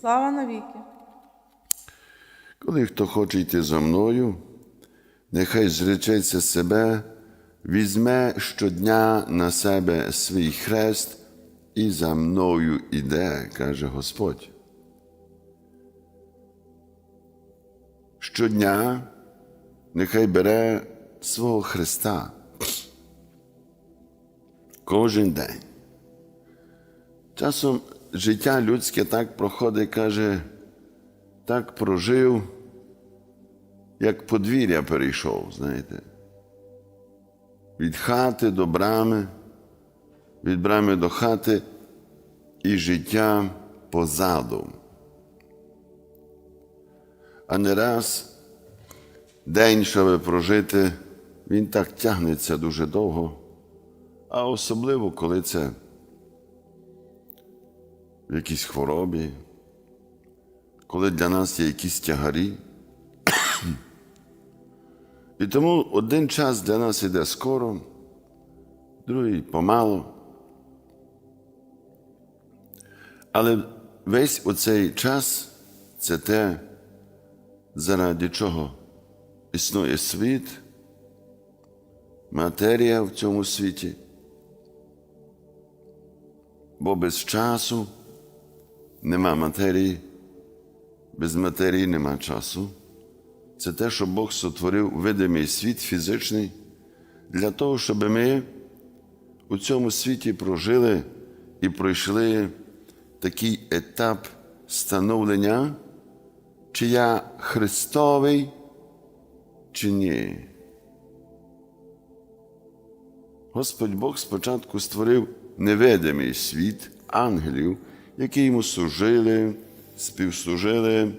Слава навіки. Коли хто хоче йти за мною, нехай зречеться себе, візьме щодня на себе свій хрест і за мною іде, каже Господь. Щодня нехай бере свого Христа. Кожен день. Часом життя людське так проходить, каже, так прожив, як подвір'я перейшов, знаєте. Від хати до брами, від брами до хати і життя позаду. А не раз день, щоб прожити, він так тягнеться дуже довго, а особливо, коли це в якійсь хворобі, коли для нас є якісь тягарі. І тому один час для нас іде скоро, другий помалу. Але весь оцей час це те, заради чого існує світ, матерія в цьому світі. Бо без часу нема матерії, без матерії нема часу. Це те, що Бог сотворив видимий світ фізичний для того, щоб ми у цьому світі прожили і пройшли такий етап становлення, чи я Христовий, чи ні. Господь Бог спочатку створив невидимий світ ангелів, які йому служили, співслужили.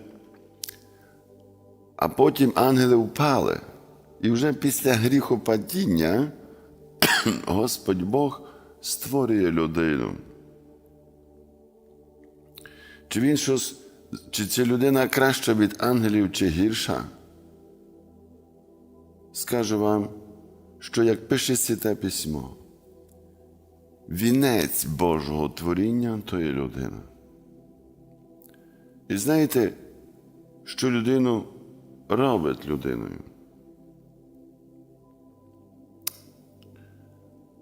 А потім ангели впали. І вже після гріхопадіння Господь Бог створює людину. Чи він щось, чи ця людина краща від ангелів, чи гірша? Скажу вам, що як пише Святе письмо, вінець Божого творіння то є людина. І знаєте, що людину робить людиною.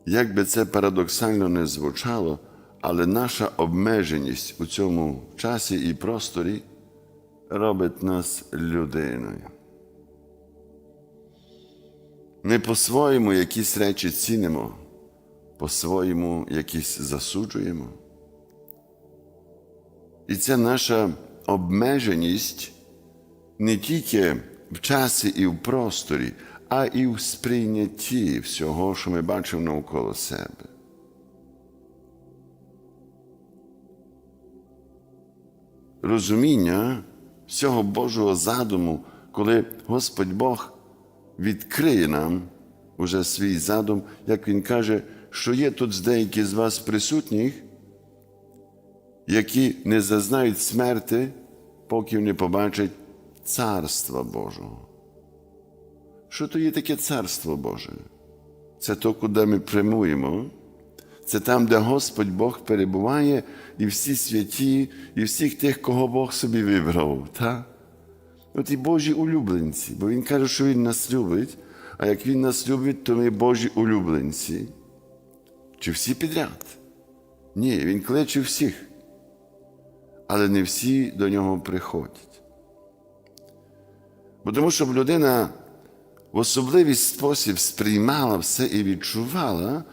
Як би це парадоксально не звучало, але наша обмеженість у цьому часі і просторі робить нас людиною. Ми по-своєму якісь речі цінимо, по-своєму якісь засуджуємо. І ця наша обмеженість не тільки в часі і в просторі, а і в сприйнятті всього, що ми бачимо навколо себе. Розуміння всього Божого задуму, коли Господь Бог відкриє нам уже свій задум, як Він каже, що є тут деякі з вас присутніх, які не зазнають смерти, поки не побачать Царства Божого. Що то є таке Царство Боже? Це то, куди ми прямуємо. Це там, де Господь Бог перебуває, і всі святі, і всіх тих, кого Бог собі вибрав. Та? От і Божі улюбленці, бо Він каже, що Він нас любить, а як Він нас любить, то ми Божі улюбленці. Чи всі підряд? Ні, Він кличе всіх, але не всі до нього приходять. Бо тому, щоб людина в особливий спосіб сприймала все і відчувала,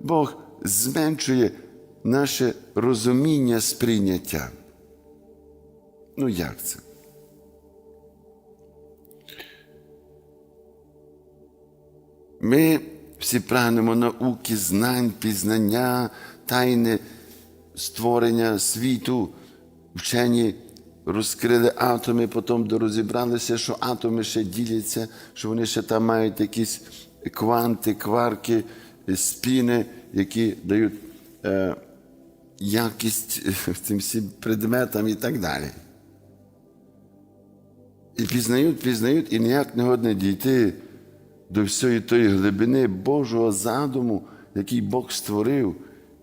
Бог зменшує наше розуміння сприйняття. Ну, як це? Ми всі прагнемо науки, знань, пізнання, тайни створення світу, вчені розкрили атоми, потім розібралися, що атоми ще діляться, що вони ще там мають якісь кванти, кварки, спіни, які дають е, якість цим всім предметам і так далі. І пізнають, пізнають, і ніяк не годне дійти до всієї тої глибини Божого задуму, який Бог створив,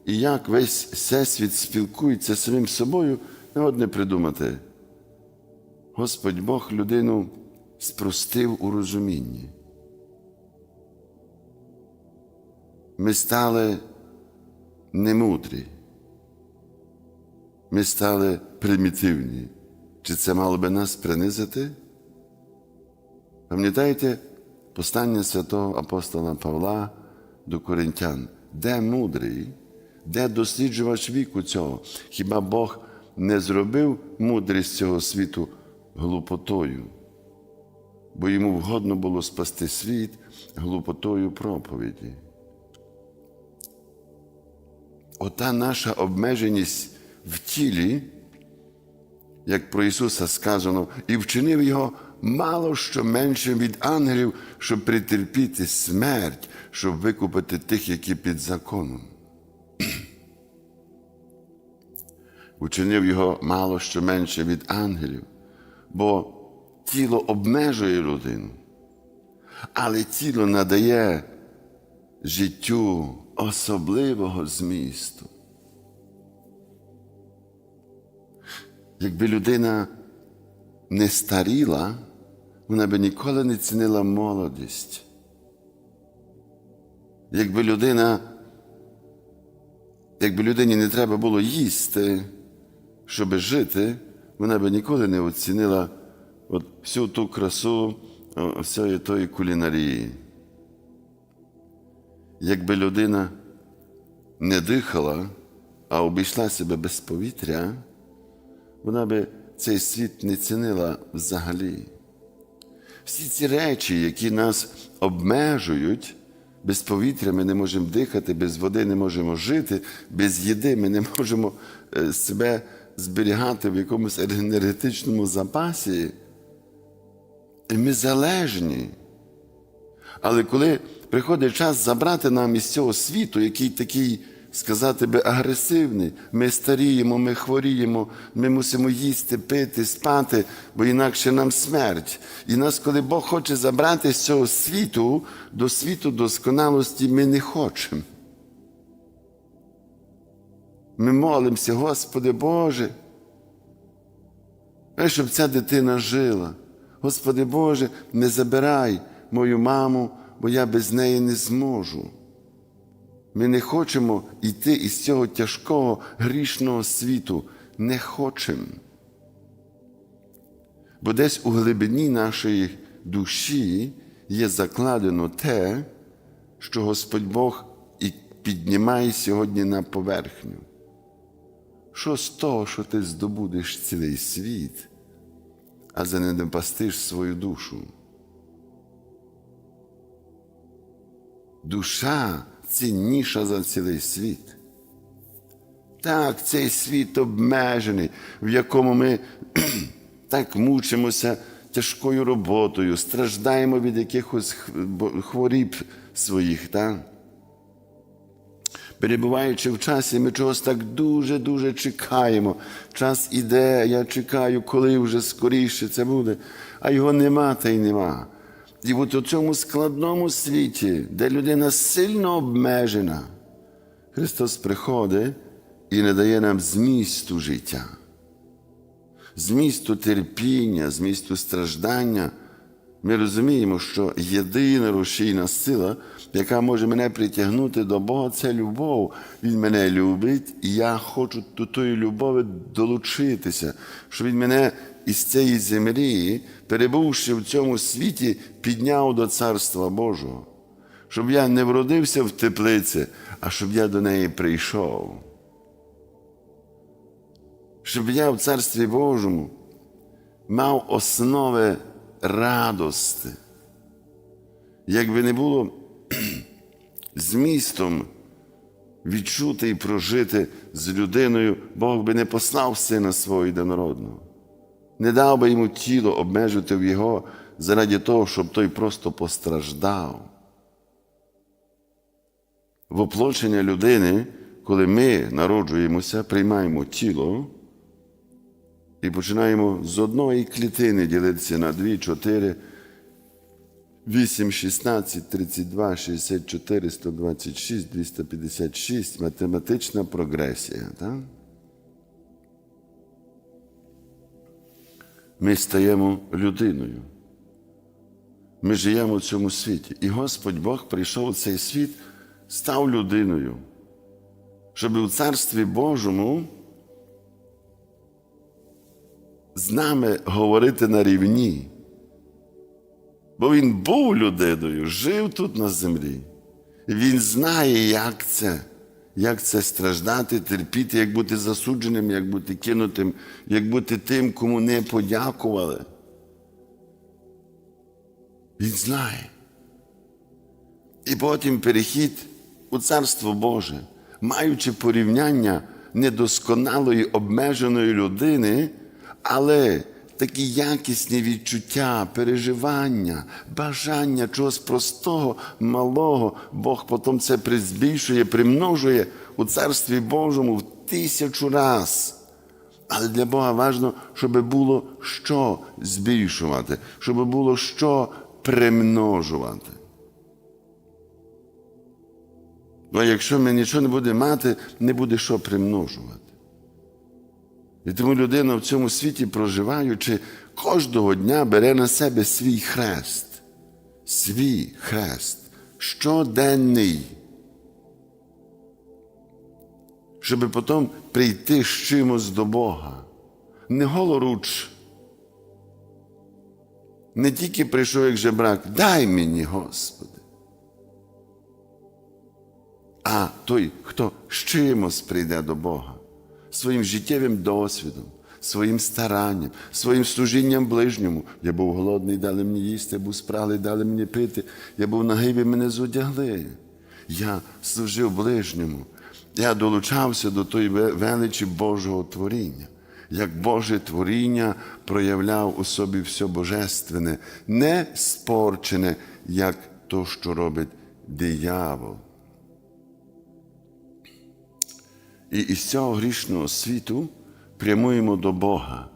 і як весь всесвіт спілкується з самим собою, не одне придумати. Господь Бог людину спростив у розумінні. Ми стали немудрі. Ми стали примітивні. Чи це мало би нас принизити? Пам'ятаєте послання святого апостола Павла до Коринтян? Де мудрий, де досліджувач віку цього? Хіба Бог не зробив мудрість цього світу глупотою? Бо йому вгодно було спасти світ глупотою проповіді. Ота наша обмеженість в тілі, як про Ісуса сказано, і вчинив Його мало що меншим від ангелів, щоб притерпіти смерть, щоб викупити тих, які під законом. Учинив його мало що менше від ангелів, бо тіло обмежує людину, але тіло надає життю особливого змісту. Якби людина не старіла, вона би ніколи не цінила молодість. Якби людина, якби людині не треба було їсти, щоб жити, вона би ніколи не оцінила от всю ту красу всієї тої кулінарії. Якби людина не дихала, а обійшла себе без повітря, вона би цей світ не цінила взагалі. Всі ці речі, які нас обмежують, без повітря ми не можемо дихати, без води не можемо жити, без їди ми не можемо е, себе зберігати в якомусь енергетичному запасі. І ми залежні. Але коли приходить час забрати нам із цього світу, який такий, сказати би, агресивний, ми старіємо, ми хворіємо, ми мусимо їсти, пити, спати, бо інакше нам смерть. І нас, коли Бог хоче забрати з цього світу до світу досконалості, ми не хочемо. Ми молимося, Господи Боже, щоб ця дитина жила. Господи Боже, не забирай мою маму, бо я без неї не зможу. Ми не хочемо йти із цього тяжкого грішного світу. Не хочемо. Бо десь у глибині нашої душі є закладено те, що Господь Бог і піднімає сьогодні на поверхню. Що з того, що ти здобудеш цілий світ, а занедопастиш свою душу? Душа цінніша за цілий світ. Так, цей світ обмежений, в якому ми так мучимося тяжкою роботою, страждаємо від якихось хворіб своїх. Так? Перебуваючи в часі, ми чогось так дуже-дуже чекаємо. Час іде, я чекаю, коли вже скоріше це буде, а його нема та й нема. І от у цьому складному світі, де людина сильно обмежена, Христос приходить і не дає нам змісту життя, змісту терпіння, змісту страждання. Ми розуміємо, що єдина рушійна сила, яка може мене притягнути до Бога, це любов. Він мене любить, і я хочу до тої любові долучитися, що Він мене із цієї землі, перебувши в цьому світі, підняв до Царства Божого, щоб я не вродився в теплиці, а щоб я до неї прийшов. Щоб я в Царстві Божому мав основи радости. Якби не було змістом відчути і прожити з людиною, Бог би не послав сина свого єдинородного, не дав би йому тіло обмежити в його заради того, щоб той просто постраждав. Воплочення людини, коли ми народжуємося, приймаємо тіло. І починаємо з одної клітини ділитися на 2, 4, 8, 16, 32, 64, 126, 256. Математична прогресія. Так? ми стаємо людиною. Ми живемо в цьому світі. І Господь Бог прийшов у цей світ, став людиною, щоб у Царстві Божому з нами говорити на рівні. Бо він був людиною, жив тут на землі. Він знає, як це, як це страждати, терпіти, як бути засудженим, як бути кинутим, як бути тим, кому не подякували. Він знає. І потім перехід у Царство Боже, маючи порівняння недосконалої обмеженої людини, але такі якісні відчуття, переживання, бажання чогось простого, малого, Бог потім це призбільшує, примножує у Царстві Божому в тисячу раз. Але для Бога важливо, щоб було що збільшувати, щоб було що примножувати. Бо якщо ми нічого не будемо мати, не буде що примножувати. І тому людина в цьому світі, проживаючи, кожного дня бере на себе свій хрест, свій хрест, щоденний, щоб потім прийти з чимось до Бога. Не голоруч. Не тільки прийшов як жебрак, дай мені, Господи. А той, хто з чимось прийде до Бога, своїм життєвим досвідом, своїм старанням, своїм служінням ближньому. Я був голодний, дали мені їсти, був спраглий, дали мені пити, я був нагий, ви мене зодягли. Я служив ближньому. Я долучався до тої величі Божого творіння. Як Боже творіння проявляв у собі все божественне, не спорчене, як то, що робить диявол. І із цього грішного світу прямуємо до Бога.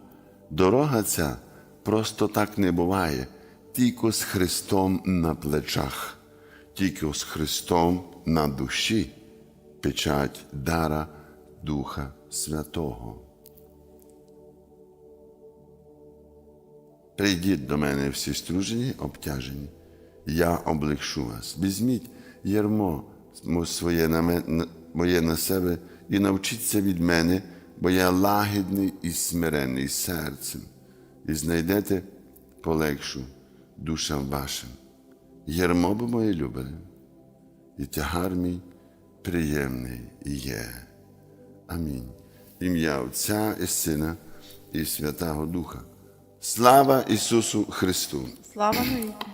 Дорога ця просто так не буває, тільки з Христом на плечах, тільки з Христом на душі, печать дара Духа Святого. Прийдіть до мене всі стружені, обтяжені, я облегшу вас. Візьміть ярмо своє на мен- моє на себе і навчіться від мене, бо я лагідний і смирений серцем, і знайдете полегшу душам вашим. Ярмо бо моє любе, і тягар мій приємний є. Амінь. Ім'я Отця і Сина і Святого Духа. Слава Ісусу Христу! Слава навіки.